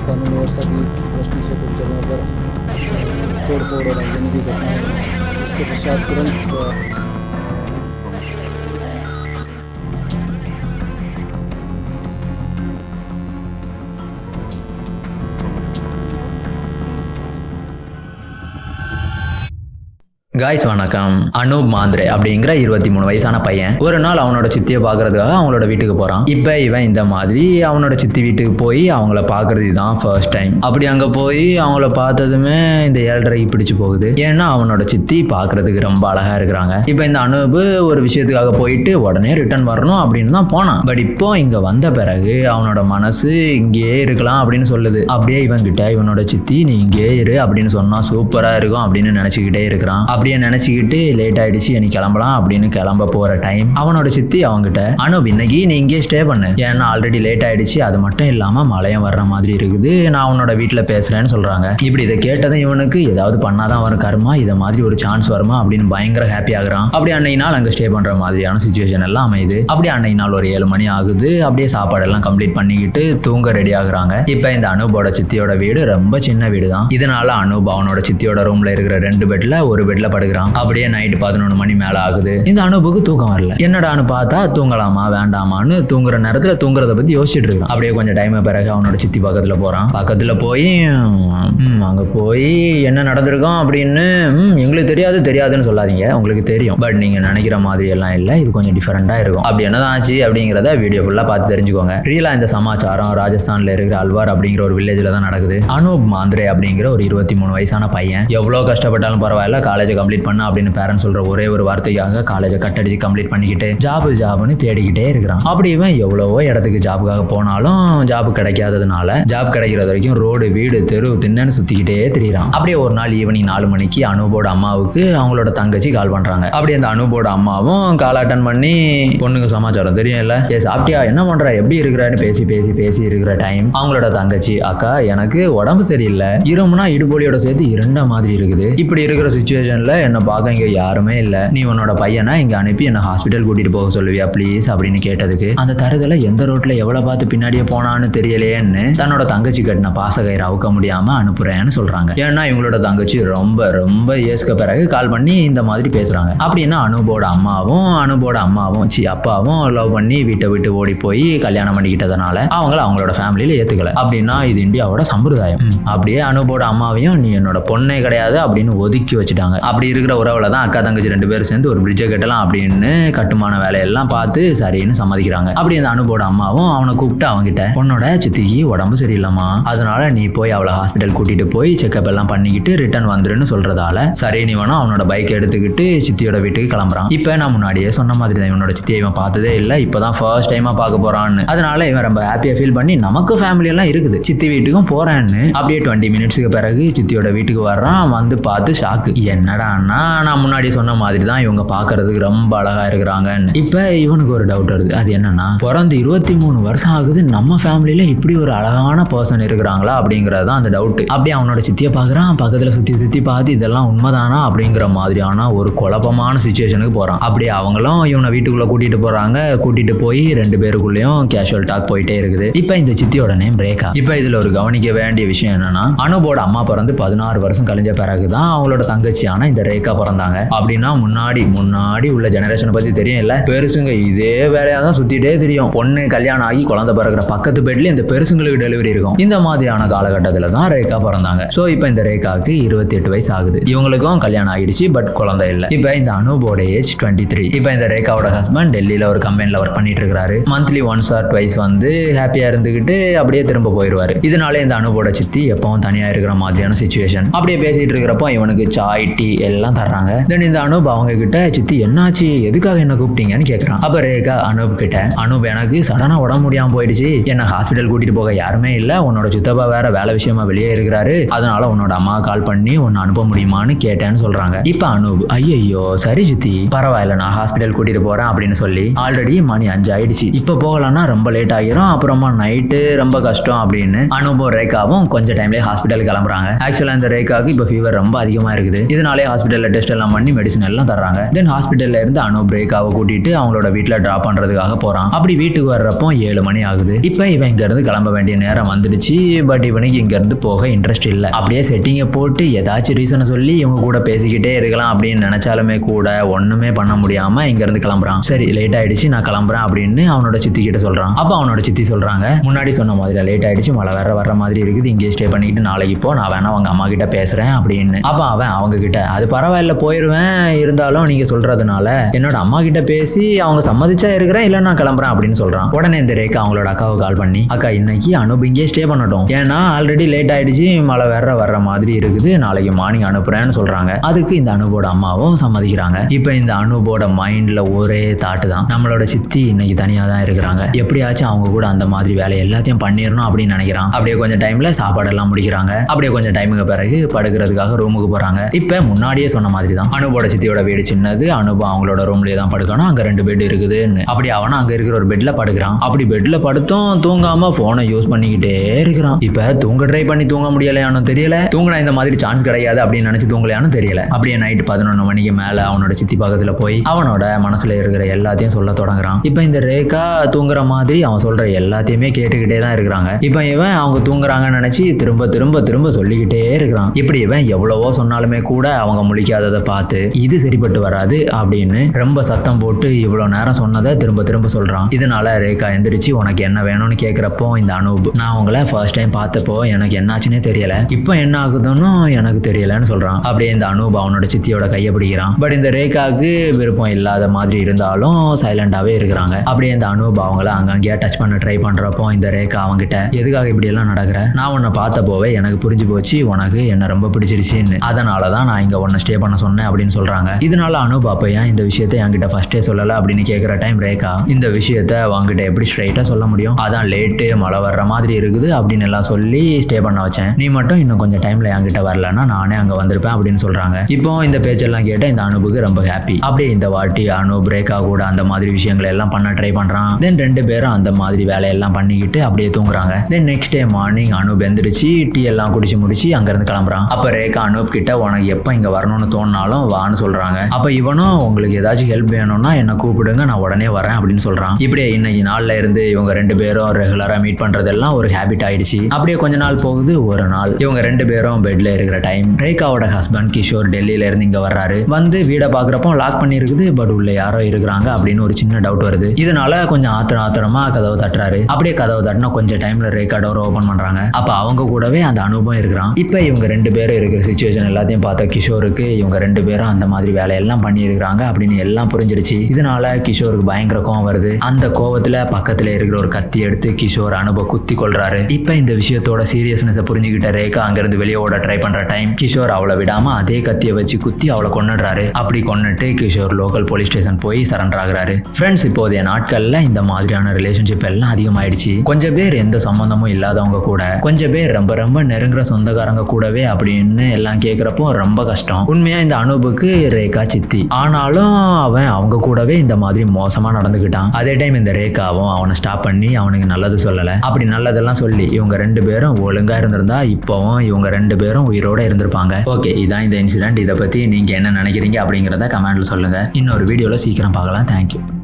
कुछ कानून व्यवस्था की दृष्टि से कुछ जगहों पर तोड़ फोड़ और आगजनी की घटनाएँ उसके पश्चात तुरंत காய்ஸ் வணக்கம். அனூப் மாந்திரே அப்படிங்கிற இருபத்தி மூணு வயசான பையன். ஒரு நாள் அவனோட சித்தியை பார்க்கறதுக்காக அவங்களோட வீட்டுக்கு போறான். இப்போ இவன் இந்த மாதிரி அவனோட சித்தி வீட்டுக்கு போய் அவங்கள பார்க்கறது தான் ஃபர்ஸ்ட் டைம் அப்படி அங்கே போய் அவங்கள பார்த்ததுமே இந்த ஏழரைக்கு பிடிச்சு போகுது. ஏன்னா அவனோட சித்தி பார்க்கறதுக்கு ரொம்ப அழகா இருக்கிறாங்க. இப்போ இந்த அனூப் ஒரு விஷயத்துக்காக போயிட்டு உடனே ரிட்டர்ன் வரணும் அப்படின்னு தான் போனான். பட் இப்போ இங்க வந்த பிறகு அவனோட மனசு இங்கேயே இருக்கலாம் அப்படின்னு சொல்லுது. அப்படியே இவன் கிட்ட இவனோட சித்தி நீ இங்கேயே இரு அப்படின்னு சொன்னா சூப்பரா இருக்கும் அப்படின்னு நினைச்சுக்கிட்டே இருக்கிறான். அப்படி அப்படியே நினைச்சுக்கிட்டு லேட் ஆயிடுச்சு எனக்கு கிளம்பலாம் அப்படின்னு கிளம்ப போற டைம் அவனோட சித்தி அவங்ககிட்ட அனுப் இன்னைக்கு நீ இங்கேயே ஸ்டே பண்ணு. ஏன்னா ஆல்ரெடி லேட் ஆயிடுச்சு. அது மட்டும் இல்லாம மழையும் வர்ற மாதிரி இருக்குது. நான் உன்னோட வீட்டில் பேசுறேன்னு சொல்றாங்க. இப்படி இதை கேட்டதும் இவனுக்கு ஏதாவது பண்ணாதான் வரும் கருமா? இதை மாதிரி ஒரு சான்ஸ் வருமா? அப்படின்னு பயங்கர ஹாப்பி ஆகுறான். அப்படி அன்னைக்கு நாள் அங்கே ஸ்டே பண்ற மாதிரியான சுச்சுவேஷன் எல்லாம் அமையுது. அப்படி அன்னைக்கு நாள் ஒரு ஏழு மணி ஆகுது. அப்படியே சாப்பாடெல்லாம் கம்ப்ளீட் பண்ணிக்கிட்டு தூங்க ரெடி ஆகுறாங்க. இப்போ இந்த அனுபோட சித்தியோட வீடு ரொம்ப சின்ன வீடு தான் இதனால அனூப் அவனோட சித்தியோட ரூம்ல இருக்கிற ரெண்டு பெட்ல ஒரு பெட்ல படுக்கிறான் அப்படியே நைட்டு பதினொன்று மணி மேல ஆகுது. இந்த அனுபவுக்கு தூக்கம் வரல. என்னடான்னு பார்த்தா தூங்கலாமா வேண்டாமான்னு தூங்குற நேரத்துல தூங்குறத பத்தி யோசிச்சுட்டு இருக்கான் அப்படியே கொஞ்சம் டைம் பிறகு அவனோட சித்தி பக்கத்துல போறான். பக்கத்துல போய் அங்க போய் என்ன நடந்திருக்கும்? அப்படின்னு எங்களுக்கு தெரியாது தெரியாதுன்னு சொல்லாதீங்க. உங்களுக்கு தெரியும். பட் நீங்க நினைக்கிற மாதிரி எல்லாம் இல்ல. இது கொஞ்சம் டிஃபரெண்டா இருக்கும். அப்படி என்னதான் ஆச்சு அப்படிங்கிறத வீடியோ ஃபுல்லா பார்த்து தெரிஞ்சுக்கோங்க. ரீலா இந்த சமாச்சாரம் ராஜஸ்தான்ல இருக்கிற அல்வார் அப்படிங்கிற ஒரு வில்லேஜ்ல தான் நடக்குது. அனூப் மாந்திரே அப்படிங்கிற ஒரு இருபத்தி மூணு வயசான பையன். எவ்வளோ கஷ்டப்பட்டாலும் பரவாயில்ல. காலேஜ் கம்ப்ளீட் பண்ண அப்படின்னு பேரண்ட்ஸ் சொல்ற ஒரே ஒரு வார்த்தைக்காக காலேஜை கட் அடிச்சு கம்ப்ளீட் பண்ணிக்கிட்டு ஜாபு ஜாப்னு தேடிக்கிட்டே இருக்கிறான். அப்படி இவன் எவ்வளவோ இடத்துக்கு ஜாபுக்காக போனாலும் ஜாப் கிடைக்காததுனால ஜாப் கிடைக்கிறது வரைக்கும் ரோடு வீடு தெரு தின்னன்னு சுத்திக்கிட்டே திரியிறான். அப்படியே ஒரு நாள் ஈவினிங் நாலு மணிக்கு அனுபோட அம்மாவுக்கு அவங்களோட தங்கச்சி கால் பண்றாங்க. அப்படி அந்த அனுபோட அம்மாவும் கால் அட்டன் பண்ணி பொண்ணுக்கு சமாச்சாரம் தெரியும் இல்ல? ஏ சாப்பிட்டியா? என்ன பண்ற? எப்படி இருக்கிறான்னு பேசி பேசி பேசி இருக்கிற டைம் அவங்களோட தங்கச்சி அக்கா எனக்கு உடம்பு சரியில்லை. இருமுனா இடுபொலியோட சேர்த்து இரண்ட மாதிரி இருக்குது. இப்படி இருக்கிற சுச்சுவேஷன்ல என்னை பார்க்க இங்கே யாருமே இல்லை. நீ உன்னோட பையனை இங்க அனுப்பி என்னை ஹாஸ்பிட்டல் கூட்டிட்டு போக சொல்லுவியா ப்ளீஸ் அப்படின்னு கேட்டதுக்கு. அந்த தருதல எந்த ரோட்ல எவ்வளவு பார்த்து பின்னாடியே போனான்னு தெரியலையேன்னு தன்னோட தங்கச்சி கட்டின பாசகயிறு அவுக்க முடியாம அனுப்புறேன்னு சொல்றாங்க. ஏன்னா இவங்களோட தங்கச்சி ரொம்ப ரொம்ப இயேசுக்கு பிறகு கால் பண்ணி இந்த மாதிரி பேசுறாங்க. அப்படின்னா அனுபோட அம்மாவும் அனுபோட அம்மாவும் சி அப்பாவும் லவ் பண்ணி வீட்டை விட்டு ஓடி போய் கல்யாணம் பண்ணிக்கிட்டதுனால அவங்கள அவங்களோட ஃபேமிலியில ஏற்றுக்கல அப்படின்னா இது இந்தியாவோட சம்பிரதாயம். அப்படியே அனுபோட அம்மாவையும் நீ என்னோட பொண்ணே கிடையாது அப்படின்னு ஒதுக்கி வச்சுட்டாங்க. அப்படி அப்படி இருக்கிற உறவில் தான் அக்கா தங்கச்சி ரெண்டு பேரும் சேர்ந்து ஒரு பிரிட்ஜை கட்டலாம் அப்படின்னு கட்டுமான வேலையெல்லாம் பார்த்து சரின்னு சம்மதிக்கிறாங்க. அப்படி அந்த அனுபவோட அம்மாவும் அவனை கூப்பிட்டு அவன்கிட்ட உன்னோட சித்திக்கு உடம்பு சரியில்லைம்மா. அதனால நீ போய் அவளை ஹாஸ்பிட்டல் கூட்டிட்டு போய் செக்அப் எல்லாம் பண்ணிக்கிட்டு ரிட்டர்ன் வந்துருன்னு சொல்றதால சரி நீ வேணா அவனோட பைக் எடுத்துக்கிட்டு சித்தியோட வீட்டுக்கு கிளம்புறான். இப்போ நான் முன்னாடியே சொன்ன மாதிரி தான் இவனோட சித்தியை இவன் பார்த்ததே இல்லை. இப்போதான் ஃபர்ஸ்ட் டைமா பார்க்க போறான்னு. அதனால இவன் ரொம்ப ஹாப்பியா ஃபீல் பண்ணி நமக்கு ஃபேமிலி எல்லாம் இருக்குது. சித்தி வீட்டுக்கும் போறான்னு. அப்படியே டுவெண்ட்டி மினிட்ஸுக்கு பிறகு சித்தியோட வீட்டுக்கு வர்றான். வந்து பார்த்து ஷாக்கு என்னடா பார்க்குறான்னா நான் முன்னாடி சொன்ன மாதிரி தான் இவங்க பார்க்கறதுக்கு ரொம்ப அழகாக இருக்கிறாங்கன்னு. இப்போ இவனுக்கு ஒரு டவுட் வருது. அது என்னன்னா பிறந்து இருபத்தி மூணு வருஷம் ஆகுது நம்ம ஃபேமிலியில் இப்படி ஒரு அழகான பர்சன் இருக்கிறாங்களா அப்படிங்கிறது தான் அந்த டவுட் அப்படியே அவனோட சித்தியை பார்க்குறான் பக்கத்தில் சுற்றி சுற்றி பார்த்து இதெல்லாம் உண்மைதானா அப்படிங்கிற மாதிரியான ஒரு குழப்பமான சுச்சுவேஷனுக்கு போகிறான் அப்படியே அவங்களும் இவனை வீட்டுக்குள்ளே கூட்டிகிட்டு போகிறாங்க கூட்டிகிட்டு போய் ரெண்டு பேருக்குள்ளேயும் கேஷுவல் டாக் போயிட்டே இருக்குது. இப்போ இந்த சித்தியோட நேம் ரேகா. இப்போ இதில் ஒரு கவனிக்க வேண்டிய விஷயம் என்னன்னா அனுபோட அம்மா பிறந்து பதினாறு வருஷம் கழிஞ்ச பிறகு தான் அவங்களோட தங்கச்சியான இந்த ரேகா பிறந்தாங்க. அப்படின்னா முன்னாடி முன்னாடி உள்ள ஜெனரேஷனை பற்றி தெரியும் இல்லை? பெருசுங்க இதே வேலையாக தான் சுத்திட்டே தெரியும். பொண்ணு கல்யாணம் ஆகி குழந்தை பிறகுற பக்கத்து பெட்ல இந்த பெருசுங்களுக்கு டெலிவரி இருக்கும். இந்த மாதிரியான காலகட்டத்தில் தான் ரேகா பிறந்தாங்க. ஸோ இப்போ இந்த ரேகாவுக்கு இருபத்தி எட்டு வயசு ஆகுது. இவங்களுக்கும் கல்யாணம் ஆகிடுச்சு பட் குழந்தை இல்லை. இப்போ இந்த அனுபோட ஏஜ் டுவெண்ட்டி த்ரீ இப்போ இந்த ரேகாவோட ஹஸ்பண்ட் டெல்லியில் ஒரு கம்பெனியில் ஒர்க் பண்ணிட்டு இருக்காரு மந்த்லி ஒன்ஸ் ஆர் ட்வைஸ் வந்து ஹாப்பியாக இருந்துக்கிட்டு அப்படியே திரும்ப போயிடுவாரு இதனால இந்த அனுபோட சித்தி எப்பவும் தனியாக இருக்கிற மாதிரியான சுச்சுவேஷன் அப்படியே பேசிட்டு இருக்கிறப்போ இவனுக்கு சாய் டீ எல்லாம் தர்றாங்க. தென் இந்த அனூப் அவங்க கிட்ட சித்தி என்னாச்சு? எதுக்காக என்ன கூப்பிட்டீங்கன்னு கேட்கறான் அப்ப ரேகா அனூப் கிட்ட அனூப் எனக்கு சடனா உடம்பு முடியாம போயிடுச்சு. என்ன ஹாஸ்பிட்டல் கூட்டிட்டு போக யாருமே இல்லை. உன்னோட சித்தப்பா வேற வேலை விஷயமா வெளியே இருக்கிறாரு. அதனால உன்னோட அம்மா கால் பண்ணி உன்னை அனுப்ப முடியுமான்னு கேட்டேன்னு சொல்றாங்க. இப்ப அனூப் ஐயையோ சரி சித்தி பரவாயில்ல நான் ஹாஸ்பிட்டல் கூட்டிட்டு போறேன் அப்படின்னு சொல்லி ஆல்ரெடி மணி அஞ்சு ஆயிடுச்சு. இப்போ போகலாம்னா ரொம்ப லேட் ஆகிரும் அப்புறமா நைட்டு ரொம்ப கஷ்டம் அப்படின்னு அனுபவம் ரேகாவும் கொஞ்சம் டைம்லேயே ஹாஸ்பிட்டல் கிளம்புறாங்க. ஆக்சுவலா இந்த ரேகாவுக்கு இப்போ ஃபீவர் ரொம்ப அதிகமா இருக்குது. இதனாலே ஹாஸ்பிட்டலில் டெஸ்ட் எல்லாம் பண்ணி மெடிசன் எல்லாம் தர்றாங்க. தென் ஹாஸ்பிட்டல்ல இருந்து அனு பிரேக்காவை கூட்டிட்டு அவங்களோட வீட்டில் ட்ராப் பண்ணுறதுக்காக போறான். அப்படி வீட்டுக்கு வர்றப்போ ஏழு மணி ஆகுது. இப்போ இவன் இங்க இருந்து கிளம்ப வேண்டிய நேரம் வந்துடுச்சு. பட் இவனுக்கு இங்க இருந்து போக இன்ட்ரெஸ்ட் இல்லை. அப்படியே செட்டிங்கை போட்டு ஏதாச்சும் ரீசனை சொல்லி இவங்க கூட பேசிக்கிட்டே இருக்கலாம் அப்படின்னு நினைச்சாலுமே கூட ஒண்ணுமே பண்ண முடியாம இங்க இருந்து கிளம்புறான். சரி லேட் ஆயிடுச்சு நான் கிளம்புறேன் அப்படின்னு அவனோட சித்தி கிட்ட சொல்றான். அப்போ அவனோட சித்தி சொல்றாங்க முன்னாடி சொன்ன மாதிரி லேட் ஆயிடுச்சு மழை வேற வர்ற மாதிரி இருக்குது. இங்கே ஸ்டே பண்ணிட்டு நாளைக்கு போ நான் வேணா அவங்க அம்மா கிட்ட பேசுறேன் அப்படின்னு. அப்போ அவன் அவங்க கிட்ட அது பரவாயில்ல போயிடுவேன் இருந்தாலும் நீங்க சொல்றதுனால என்னோட அம்மா கிட்ட பேசி அவங்க சம்மதிச்சா இருக்கிறேன் இல்ல நான் கிளம்புறேன் அப்படின்னு சொல்றான். உடனே இந்த ரேக்கா அவங்களோட அக்காவுக்கு கால் பண்ணி அக்கா இன்னைக்கு அனுப் இங்கே ஸ்டே பண்ணட்டும். ஏன்னா ஆல்ரெடி லேட் ஆயிடுச்சு மழை வேற வர்ற மாதிரி இருக்குது நாளைக்கு மார்னிங் அனுப்புறேன்னு சொல்றாங்க. அதுக்கு இந்த அனுபோட அம்மாவும் சம்மதிக்கிறாங்க. இப்போ இந்த அனுபோட மைண்ட்ல ஒரே தாட்டு தான். நம்மளோட சித்தி இன்னைக்கு தனியா தான் இருக்கிறாங்க. எப்படியாச்சும் அவங்க கூட அந்த மாதிரி வேலை எல்லாத்தையும் பண்ணிடணும் அப்படின்னு நினைக்கிறான். அப்படியே கொஞ்சம் டைம்ல சாப்பாடெல்லாம் முடிக்கிறாங்க. அப்படியே கொஞ்சம் டைமுக்கு பிறகு படுக்கிறதுக்காக ரூமுக்கு போறாங்க. இப்போ முன்னாடியே சொன்ன மாதிரி தான் அனுபோட சித்தியோட வீடு சின்னது அனுபவம் அவங்களோட ரூம்லயே தான் படுக்கணும் அங்க ரெண்டு பெட் இருக்குதுன்னு. அப்படி அவனும் அங்க இருக்கிற ஒரு பெட்ல படுக்கிறான். அப்படி பெட்ல படுத்தும் தூங்காம போனை யூஸ் பண்ணிக்கிட்டே இருக்கிறான். இப்ப தூங்க ட்ரை பண்ணி தூங்க முடியலையானு தெரியல. தூங்கினா இந்த மாதிரி சான்ஸ் கிடையாது அப்படின்னு நினைச்சு தூங்கலையானு தெரியல. அப்படியே நைட் பதினொன்று மணிக்கு மேல அவனோட சித்தி பக்கத்துல போய் அவனோட மனசுல இருக்கிற எல்லாத்தையும் சொல்ல தொடங்குறான். இப்போ இந்த ரேகா தூங்குற மாதிரி அவன் சொல்ற எல்லாத்தையுமே கேட்டுக்கிட்டே தான் இருக்கிறாங்க. இப்போ இவன் அவங்க தூங்குறாங்கன்னு நினைச்சு திரும்ப திரும்ப திரும்ப சொல்லிக்கிட்டே இருக்கிறான். இப்படி இவன் எவ்வளவோ சொன்னாலுமே கூட அவங்க முழிக்காததை பார்த்து இது சரிப்பட்டு வராது அப்படின்னு ரொம்ப சத்தம் போட்டு இவ்வளோ நேரம் சொன்னதை திரும்ப திரும்ப சொல்றான். இதனால ரேகா எந்திரிச்சு உனக்கு என்ன வேணும்னு கேட்குறப்போ இந்த அனூப் நான் உங்களை ஃபர்ஸ்ட் டைம் பார்த்தப்போ எனக்கு என்னாச்சுன்னே தெரியல. இப்போ என்ன ஆகுதுன்னு எனக்கு தெரியலன்னு சொல்றான். அப்படியே இந்த அனூப் அவனோட சித்தியோட கையை பிடிக்கிறான். பட் இந்த ரேகாவுக்கு விருப்பம் இல்லாத மாதிரி இருந்தாலும் சைலண்டாவே இருக்கிறாங்க. அப்படியே இந்த அனூப் அவங்கள அங்கங்கேயே டச் பண்ண ட்ரை பண்றப்போ இந்த ரேகா அவங்ககிட்ட எதுக்காக இப்படி எல்லாம் நடக்கிற? நான் உன்னை பார்த்தப்போவே எனக்கு புரிஞ்சு போச்சு. உனக்கு என்ன ரொம்ப பிடிச்சிருச்சுன்னு. அதனால தான் நான் இங்க உன்னை ஸ்டே பண்ண சொன்னேன் அப்படின்னு சொல்றாங்க. இதனால அனுபவ அப்போ ஏன் இந்த விஷயத்தை என்கிட்ட ஃபர்ஸ்டே சொல்லல அப்படின்னு கேட்குற டைம் ரேகா இந்த விஷயத்த அவங்ககிட்ட எப்படி ஸ்ட்ரைட்டா சொல்ல முடியும்? அதான் லேட்டு மழை வர்ற மாதிரி இருக்குது அப்படின்னு எல்லாம் சொல்லி ஸ்டே பண்ண வச்சேன். நீ மட்டும் இன்னும் கொஞ்சம் டைம்ல என்கிட்ட வரலன்னா நானே அங்க வந்திருப்பேன் அப்படின்னு சொல்றாங்க. இப்போ இந்த பேச்செல்லாம் கேட்ட இந்த அனுபுக்கு ரொம்ப ஹாப்பி அப்படியே இந்த வாட்டி அனு பிரேக்கா கூட அந்த மாதிரி விஷயங்களை எல்லாம் பண்ண ட்ரை பண்றான். தென் ரெண்டு பேரும் அந்த மாதிரி வேலையெல்லாம் பண்ணிக்கிட்டு அப்படியே தூங்குறாங்க. தென் நெக்ஸ்ட் டே மார்னிங் அனுப் எந்திரிச்சு டீ எல்லாம் குடிச்சு முடிச்சு அங்கேருந்து கிளம்புறான். அப்ப ரேகா அனுப் கிட்ட உனக்கு எப்போ இங்க வரணும்னு தோணினாலும் வான்னு சொல்றாங்க. அப்ப இவனும் உங்களுக்கு ஏதாச்சும் ஹெல்ப் வேணும்னா என்ன கூப்பிடுங்க நான் உடனே வரேன் அப்படின்னு சொல்றான். இப்படியே இன்னைக்கு நாள்ல இருந்து இவங்க ரெண்டு பேரும் ரெகுலரா மீட் பண்றதெல்லாம் ஒரு ஹேபிட் ஆயிடுச்சு. அப்படியே கொஞ்ச நாள் போகுது ஒரு நாள். இவங்க ரெண்டு பேரும் பெட்ல இருக்கிற டைம் ரேகாவோட ஹஸ்பண்ட் கிஷோர் டெல்லியில இருந்து இங்க வர்றாரு. வந்து வீடை பாக்குறப்போ லாக் பண்ணிருக்குது பட் உள்ள யாரோ இருக்கிறாங்க அப்படின்னு ஒரு சின்ன டவுட் வருது. இதனால கொஞ்சம் ஆத்திரம் ஆத்திரமா கதவை தட்டுறாரு. அப்படியே கதவை தட்டினா கொஞ்சம் டைம்ல ரேகா டோர் ஓபன் பண்றாங்க. அப்ப அவங்க கூடவே அந்த அனுபவம் இருக்கிறான். இப்ப இவங்க ரெண்டு பேரும் இருக்கிற சுச்சுவேஷன் எல்லாத்தையும் பார்த்தா கிஷோருக்கு இவங்க ரெண்டு பேரும் அந்த மாதிரி வேலையெல்லாம் பண்ணியிருக்கிறாங்க அப்படின்னு எல்லாம் புரிஞ்சிருச்சு இதனால கிஷோருக்கு பயங்கர கோவம் வருது. அந்த கோவத்துல பக்கத்துல இருக்கிற ஒரு கத்தி எடுத்து கிஷோர் அனுபவ குத்தி கொள்றாரு இப்ப இந்த விஷயத்தோட சீரியஸ்னஸை புரிஞ்சுக்கிட்ட ரேகா அங்கிருந்து வெளியே ஓட ட்ரை பண்ற டைம் கிஷோர் அவளை விடாம அதே கத்தியை வச்சு குத்தி அவளை கொன்னுடுறாரு. அப்படி கொன்னுட்டு கிஷோர் லோக்கல் போலீஸ் ஸ்டேஷன் போய் சரண்டர் ஆகுறாரு. ஃப்ரெண்ட்ஸ் இப்போதைய நாட்கள்ல இந்த மாதிரியான ரிலேஷன்ஷிப் எல்லாம் அதிகமாயிடுச்சு. கொஞ்சம் பேர் எந்த சம்பந்தமும் இல்லாதவங்க கூட கொஞ்சம் பேர் ரொம்ப ரொம்ப நெருங்குற சொந்தக்காரங்க கூடவே அப்படின்னு எல்லாம் கேட்குறப்போ ரொம்ப கஷ்டம். உண்மையா இந்த அனுபுக்கு ரேகா சித்தி ஆனாலும் அவன் அவங்க கூடவே இந்த மாதிரி மோசமா நடந்துக்கிட்டான் அதே டைம் இந்த ரேகாவும் அவனை ஸ்டாப் பண்ணி அவனுக்கு நல்லது சொல்லலை. அப்படி நல்லதெல்லாம் சொல்லி இவங்க ரெண்டு பேரும் ஒழுங்கா இருந்திருந்தா இப்போவும் இவங்க ரெண்டு பேரும் உயிரோட இருந்திருப்பாங்க. ஓகே இதான் இந்த இன்சிடென்ட் இதை பத்தி நீங்க என்ன நினைக்கிறீங்க அப்படிங்கிறத கமெண்ட்ல சொல்லுங்க. இன்னொரு வீடியோல சீக்கிரம் பார்க்கலாம். தேங்க்யூ